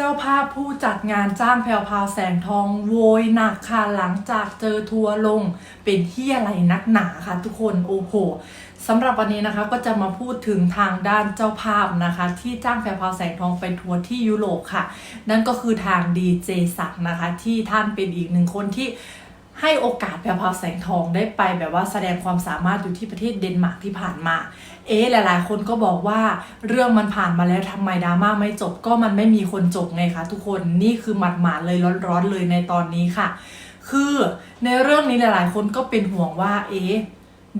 เจ้าภาพผู้จัดงานจ้างแพลวพาวแสงทองโวยหนักค่ะหลังจากเจอทัวร์ลงเป็นที่อะไรนักหนาค่ะทุกคนโอ้โหสำหรับวันนี้นะคะก็จะมาพูดถึงทางด้านเจ้าภาพนะคะ ที่จ้างแพรวพาวแสงทองไปทัวร์ที่ยุโรปค่ะ นั่นก็คือทางดีเจศักนะคะ ที่ท่านเป็นอีกหนึ่งคนที่ ให้โอกาสแพรวพราวแสงทองได้ไปแบบว่าแสดงความสามารถอยู่ที่ประเทศเดนมาร์กที่ผ่านมา เอ๊ะหลายๆ คนก็บอกว่าเรื่องมันผ่านมาแล้วทำไมดราม่าไม่จบก็มันไม่มีคนจบไงคะทุกคนนี่คือหมัดๆเลยร้อนๆเลยในตอนนี้ค่ะ คือในเรื่องนี้หลายๆ คนก็เป็นห่วงว่าเอ๊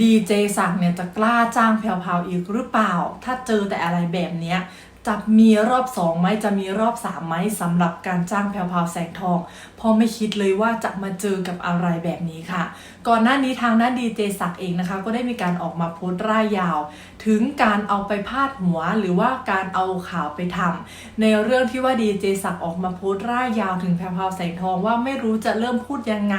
ดีเจสังเนี่ยจะกล้าจ้างแพรวพราวอีกหรือเปล่า ถ้าเจอแต่อะไรแบบเนี้ย จะมีรอบสองไหมจะมีรอบสามไหมสำหรับการจ้างแพรวพาวแสงทองพราะไม่คิดเลยว่าจะมาเจอกับอะไรแบบนี้ค่ะ ก่อนหน้านี้ทางด้านดีเจศักดิ์เองนะคะ ก็ได้มีการออกมาโพสต์ร่ายยาว ถึงการเอาไปพาดหัวหรือว่าการเอาข่าวไปทำในเรื่องที่ว่าดีเจศักดิ์ออกมาโพสต์ร่ายยาวถึงแพรวพาวแสงทองว่าไม่รู้จะเริ่มพูดยังไง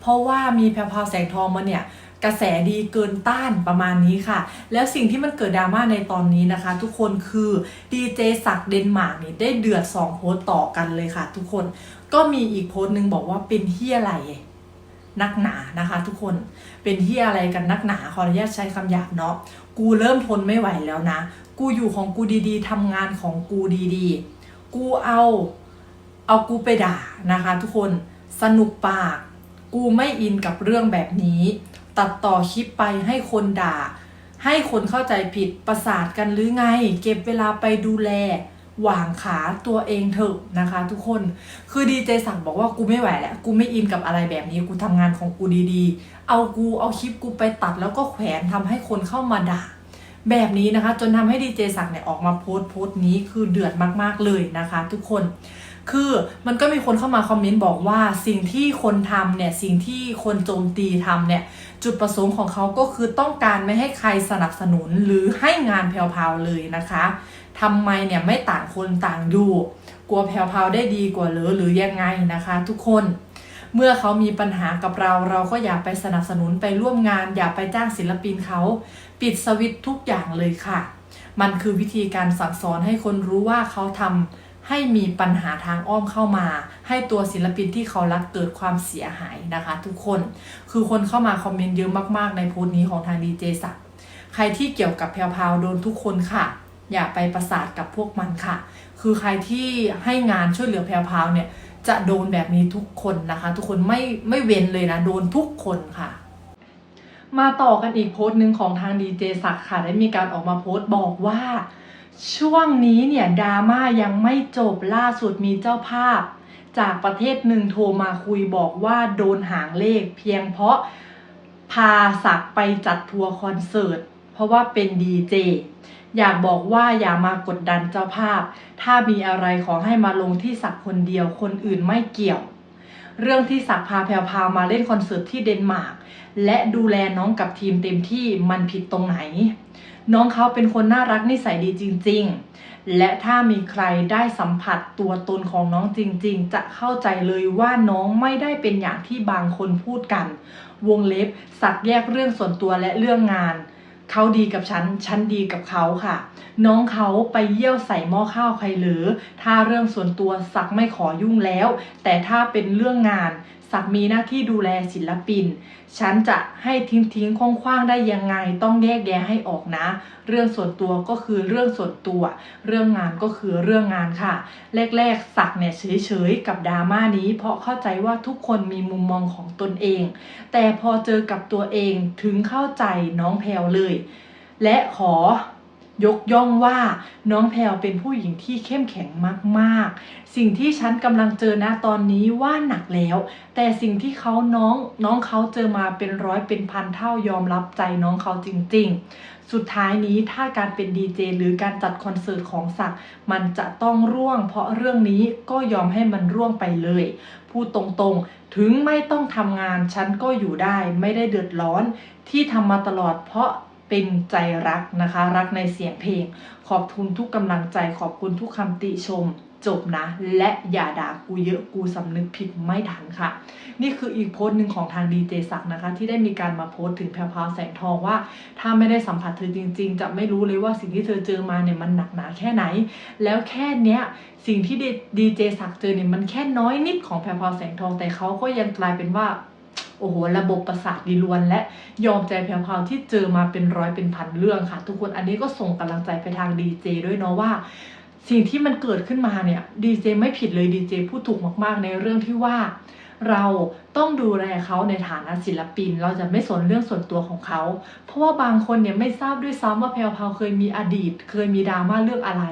เพราะว่ามีแพรวพาวแสงทองมาเนี่ย กระแสดีเกินต้านประมาณนี้ค่ะ แล้วสิ่งที่มันเกิดดราม่าในตอนนี้นะคะ ทุกคนคือดีเจศักเดนมาร์กนี่ได้เดือด 2 โพสต์ต่อกันเลยค่ะ ทุกคนก็มีอีกโพสต์หนึ่งบอกว่าเป็นเฮียอะไรนักหนานะคะ ทุกคนเป็นเฮียอะไรกันนักหนาขออนุญาตใช้คำหยาบเนาะกูเริ่มทนไม่ไหวแล้วนะ กูอยู่ของกูดีๆทำงานของกูดีๆ กูเอาเอากูไปด่านะคะ ทุกคนสนุกปาก กูไม่อินกับเรื่องแบบนี้ ตัดต่อคลิปไปให้คนด่า ให้คนเข้าใจผิดประสาทกันหรือไง เก็บเวลาไปดูแลหว่างขาตัวเองเถอะนะคะ ทุกคนคือดีเจสั่งบอกว่ากูไม่ไหวแล้วกูไม่อินกับอะไรแบบนี้กูทำงานของกูดีๆ เอากูเอาคลิปกูไปตัดแล้วก็แขวนทำให้คนเข้ามาด่า แบบนี้นะคะ จนทำให้ดีเจศักดิ์เนี่ยออกมาโพสต์โพสต์นี้คือเดือดมากๆเลยนะคะ ทุกคน คือมันก็มีคนเข้ามาคอมเมนต์บอกว่าสิ่งที่คนทำเนี่ย สิ่งที่คนโจมตีทำเนี่ย จุดประสงค์ของเขาก็คือต้องการไม่ให้ใครสนับสนุนหรือให้งานแพรวๆเลยนะคะทำไมเนี่ยไม่ต่างคนต่างดูกลัวแพรวๆได้ดีกว่าหรือหรือยังไงนะคะ ทุกคนเมื่อเขามีปัญหากับเราเราก็อย่าไปสนับสนุนไปร่วมงาน อย่าไปจ้างศิลปินเขา ปิดสวิตทุกอย่างเลยค่ะ มันคือวิธีการสั่งสอนให้คนรู้ว่าเขาทำ ให้มีปัญหาทางอ้อมเข้ามา ให้ตัวศิลปินที่เขารักเกิดความเสียหายนะคะ ทุกคนคือคนเข้ามาคอมเมนต์เยอะมากๆในโพสต์นี้ของทางดีเจสักใครที่เกี่ยวกับแพรวๆโดนทุกคนค่ะ อย่าไปประสาทกับพวกมันค่ะ คือใครที่ให้งานช่วยเหลือแพรวๆเนี่ยจะโดนแบบนี้ทุกคนนะคะ ทุกคนไม่ไม่เว้นเลยนะ โดนทุกคนค่ะ มาต่อกันอีกโพสต์หนึ่งของทางดีเจศักค่ะ ได้มีการออกมาโพสต์บอกว่า ช่วงนี้เนี่ยดราม่ายังไม่จบล่าสุดมีเจ้าภาพ จากประเทศหนึ่งโทรมาคุยบอกว่าโดนหางเลข เพียงเพราะพาศักไปจัดทัวร์คอนเสิร์ต เพราะว่าเป็นดีเจอยากบอกว่าอย่ามากดดันเจ้าภาพ ถ้ามีอะไรขอให้มาลงที่ศักคนเดียวคนอื่นไม่เกี่ยว เรื่องที่ศักพาแพรวพามาเล่นคอนเสิร์ตที่เดนมาร์กและดูแลน้องกับทีมเต็มที่มันผิดตรงไหน น้องเขาเป็นคนน่ารักนิสัยดีจริง ๆ และถ้ามีใครได้สัมผัสตัวตนของน้องจริง ๆ จะเข้าใจเลยว่าน้องไม่ได้เป็นอย่างที่บางคนพูดกัน วงเล็บสักแยกเรื่องส่วนตัวและเรื่องงานเขาดีกับฉัน ฉันดีกับเขาค่ะ น้องเขาไปเยี่ยวใส่หม้อข้าวใครหรือ ถ้าเรื่องส่วนตัวสักไม่ขอยุ่งแล้ว แต่ถ้าเป็นเรื่องงาน สักมีหน้าที่ดูแลศิลปิน ฉันจะให้ทิ้งทิ้งคว้างๆได้ยังไง ต้องแยกแยะให้ออกนะ เรื่องส่วนตัวก็คือเรื่องส่วนตัว เรื่องงานก็คือเรื่องงานค่ะ แรกๆสักเนี่ยเฉยๆ กับดราม่านี้ เพราะเข้าใจว่าทุกคนมีมุมมองของตนเอง แต่พอเจอกับตัวเองถึงเข้าใจน้องแพลวเลย และขอ ยกย่องว่าน้องแพลวเป็นผู้หญิงที่เข้มแข็งมากๆ สิ่งที่ฉันกำลังเจอนะตอนนี้ว่าหนักแล้ว แต่สิ่งที่เขาน้องน้องเขาเจอมาเป็นร้อยเป็นพันเท่ายอมรับใจน้องเขาจริง ๆ สุดท้ายนี้ถ้าการเป็นดีเจหรือการจัดคอนเสิร์ตของสักดิ์มันจะต้องร่วง เพราะเรื่องนี้ก็ยอมให้มันร่วงไปเลย พูดตรงๆ ถึงไม่ต้องทำงานฉันก็อยู่ได้ไม่ได้เดือดร้อนที่ทำมาตลอดเพราะ เป็นใจรักนะคะ รักในเสียงเพลง ขอบคุณทุกกำลังใจ ขอบคุณทุกคำติชม จบนะ และอย่าด่ากูเยอะกูสำนึกผิดไม่ทันค่ะ นี่คืออีกโพสต์หนึ่งของทางดีเจศักนะคะ ที่ได้มีการมาโพสต์ถึงแพรวพราวแสงทองว่า ถ้าไม่ได้สัมผัสเธอจริง ๆ จะไม่รู้เลยว่าสิ่งที่เธอเจอมาเนี่ยมันหนักหนาแค่ไหน แล้วแค่เนี้ยสิ่งที่ดีเจศักเจอเนี่ยมันแค่น้อยนิดของแพรพราวแสงทองแต่เขาก็ยังกลายเป็นว่า โอ้โห ระบบประสาทดีลวน และยอมใจแพรวๆที่เจอมาเป็นร้อยเป็นพันเรื่องค่ะ ทุกคนอันนี้ก็ส่งกำลังใจไปทางดีเจด้วยเนาะว่า สิ่งที่มันเกิดขึ้นมาเนี่ยดีเจไม่ผิดเลยดีเจพูดถูกมากๆในเรื่องที่ว่า เราต้องดูแลเขาในฐานะศิลปิน เราจะไม่สนเรื่องส่วนตัวของเขา เพราะว่าบางคนเนี่ยไม่ทราบด้วยซ้ำว่าแพรวพาวเคยมีอดีต เคยมีดราม่าเรื่องอะไร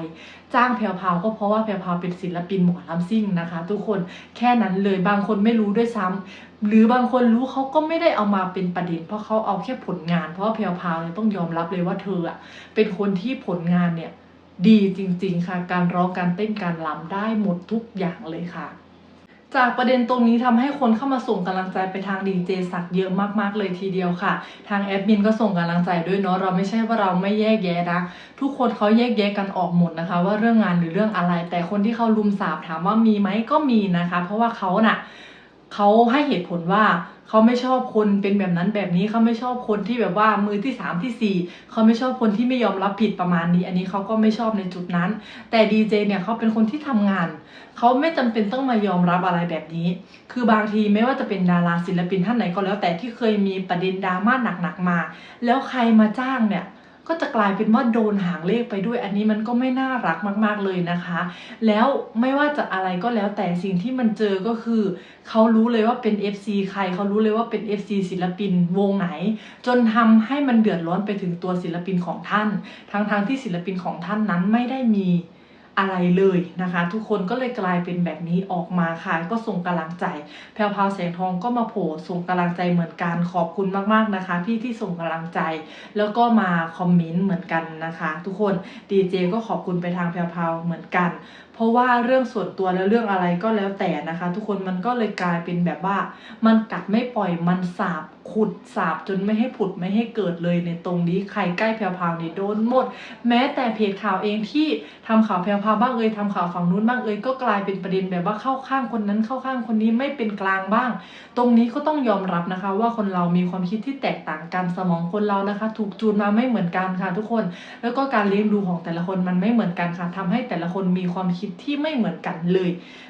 จ้างแพรวพาวก็เพราะว่าแพรวพาวเป็นศิลปินหมอลำซิ่งนะคะ ทุกคนแค่นั้นเลยบางคนไม่รู้ด้วยซ้ำหรือบางคนรู้เขาก็ไม่ได้เอามาเป็นประเด็น เพราะเขาเอาแค่ผลงาน เพราะแพรวพาวเนี่ยต้องยอมรับเลยว่าเธออะเป็นคนที่ผลงานเนี่ยดีจริง ๆ ค่ะ การร้องการเต้นการรำได้หมดทุกอย่างเลยค่ะ จากประเด็นตรงนี้ทำให้คนเข้ามาส่งกำลังใจไปทางดีเจสักเยอะมากๆเลยทีเดียวค่ะ ทางแอดมินก็ส่งกำลังใจด้วยเนาะเราไม่ใช่ว่าเราไม่แยกแยะนะ ทุกคนเขาแยกแยะกันออกหมดนะคะ ว่าเรื่องงานหรือเรื่องอะไร แต่คนที่เขาลุมสาบถามว่ามีไหมก็มีนะคะ เพราะว่าเขาน่ะ เขาให้เหตุผลว่าเขาไม่ชอบคนเป็นแบบนั้นแบบนี้เขาไม่ชอบคนที่แบบว่ามือที่สามที่สี่เขาไม่ชอบคนที่ไม่ยอมรับผิดประมาณนี้ อันนี้เขาก็ไม่ชอบในจุดนั้น แต่ดีเจเนี่ยเขาเป็นคนที่ทำงานเขาไม่จำเป็นต้องมายอมรับอะไรแบบนี้ คือบางทีไม่ว่าจะเป็นดาราศิลปินท่านไหนก็แล้วแต่ที่เคยมีประเด็นดราม่าหนักๆมา แล้วใครมาจ้างเนี่ย ก็จะกลายเป็นว่าโดนหางเลขไปด้วย อันนี้มันก็ไม่น่ารักมาก ๆเลยนะคะ แล้วไม่ว่าจะอะไรก็แล้วแต่สิ่งที่มันเจอก็คือเขารู้เลยว่าเป็น FC ใครเขารู้เลยว่าเป็น FC ศิลปินวงไหน จนทำให้มันเดือดร้อนไปถึงตัวศิลปินของท่าน ทั้งๆที่ศิลปินของท่านนั้นไม่ได้มี อะไรเลยนะคะ ทุกคนก็เลยกลายเป็นแบบนี้ออกมาค่ะ ก็ส่งกำลังใจ แพรวพาวแสงทองก็มาโผล่ส่งกำลังใจเหมือนกันขอบคุณมากๆนะคะ พี่ที่ส่งกำลังใจ แล้วก็มาคอมเมนต์เหมือนกันนะคะ ทุกคนดีเจก็ขอบคุณไปทางแพรวพาวเหมือนกัน เพราะว่าเรื่องส่วนตัวและเรื่องอะไรก็แล้วแต่นะคะ ทุกคนมันก็เลยกลายเป็นแบบว่า มันกัดไม่ปล่อยมันสาบขุดสาบจนไม่ให้ผุดไม่ให้เกิดเลยในตรงนี้ใครใกล้แพรวพาวนี่โดนหมด แม้แต่เพจข่าวเองที่ทำข่าวแพรวพาวบ้างเอ่ยทำข่าวฝั่งนู้นบ้างเอ่ยก็กลายเป็นประเด็นแบบว่าเข้าข้างคนนั้นเข้าข้างคนนี้ไม่เป็นกลางบ้าง ตรงนี้ก็ต้องยอมรับนะคะ ว่าคนเรามีความคิดที่แตกต่างกันสมองคนเรานะคะ ถูกจูนมาไม่เหมือนกันค่ะทุกคน แล้วก็การเลี้ยงดูของแต่ละคนมันไม่เหมือนกันค่ะทำให้แต่ละคนมีความคิดดที่ไม่เหมือนกันเลย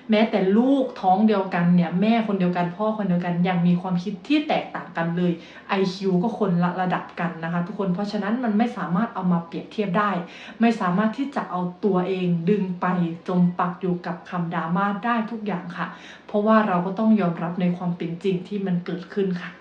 แม้แต่ลูกท้องเดียวกันเนี่ยแม่คนเดียวกันพ่อคนเดียวกันยังมีความคิดที่แตกต่างกันเลย IQ ก็คนละระดับกันนะคะ ทุกคนเพราะฉะนั้นมันไม่สามารถเอามาเปรียบเทียบได้ ไม่สามารถที่จะเอาตัวเองดึงไปจมปักอยู่กับคำดราม่าได้ทุกอย่างค่ะ เพราะว่าเราก็ต้องยอมรับในความเป็นจริงที่มันเกิดขึ้นค่ะ